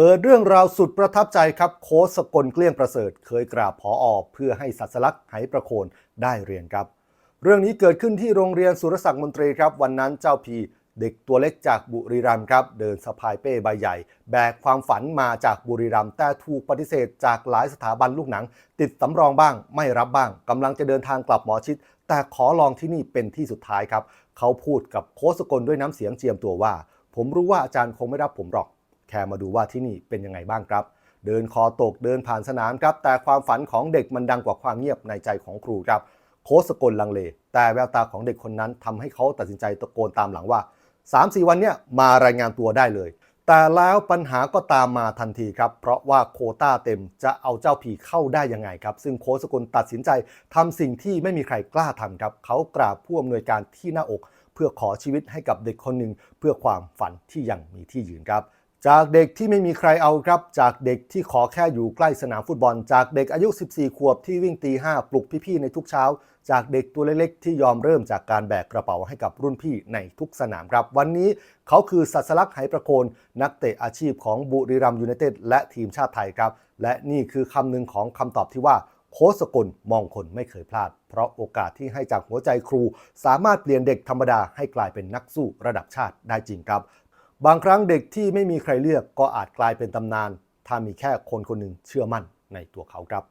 เปิดเรื่องราวสุดประทับใจครับโค้ชสกลเกลี้ยงประเสริฐ เคยกราบพออเพื่อให้สัสลักษณ์ไหประโคนได้เรียนครับ เรื่องนี้เกิดขึ้นที่โรงเรียนสุรศักดิ์มนตรีครับ วันนั้นเจ้าพีเด็กตัวเล็กจากบุรีรัมย์ครับ เดินสะพายเป้ใบใหญ่ แบกความฝันมาจากบุรีรัมย์แต่ถูกปฏิเสธจากหลายสถาบันลูกหนัง ติดสำรองบ้าง ไม่รับบ้างกำลังจะเดินทางกลับหมอชิด แต่ขอลองที่นี่เป็นที่สุดท้ายครับ เขาพูดกับโค้ชสกลด้วยน้ำเสียงเจียมตัวว่า ผมรู้ว่าอาจารย์คงไม่รับผมหรอก แค่มาดูว่าที่นี่เป็นยังไงบ้างครับ เดินคอตกเดินผ่านสนามครับ แต่ความฝันของเด็กมันดังกว่าความเงียบในใจของครูครับ โค้ชสกลลังเล แต่แววตาของเด็กคนนั้นทำให้เขาตัดสินใจตะโกนตามหลังว่า 3-4 วันเนี้ยมารายงานตัวได้เลย แต่แล้วปัญหาก็ตามมาทันทีครับ เพราะว่าโคต้าเต็มจะเอาเจ้าผีเข้าได้ยังไงครับ ซึ่งโค้ชสกลตัดสินใจทำสิ่งที่ไม่มีใครกล้าทำครับ เขากราบผู้อำนวยการที่หน้าอก เพื่อขอชีวิตให้กับเด็กคนหนึ่งเพื่อความฝันที่ยังมีที่ยืนครับ จากเด็กที่ไม่มีใครเอาครับ จากเด็กที่ขอแค่อยู่ใกล้สนามฟุตบอล จากเด็กอายุ 14 ขวบที่วิ่งตีห้าปลุกพี่ๆในทุกเช้า จากเด็กตัวเล็กๆ ที่ยอมเริ่มจากการแบกกระเป๋าให้กับรุ่นพี่ในทุกสนามครับ วันนี้เขาคือสัสลักษณ์ไหประโคน นักเตะอาชีพของบุรีรัมย์ยูไนเต็ดและทีมชาติไทยครับ และนี่คือคำหนึ่งของคำตอบที่ว่าโค้ชสกลมองคนไม่เคยพลาด เพราะโอกาสที่ให้จากหัวใจครู สามารถเปลี่ยนเด็กธรรมดาให้กลายเป็นนักสู้ระดับชาติได้จริงครับ บางครั้งเด็กที่ไม่มีใครเลือกก็อาจกลายเป็นตำนาน ถ้ามีแค่คนคนหนึ่งเชื่อมั่นในตัวเขาครับ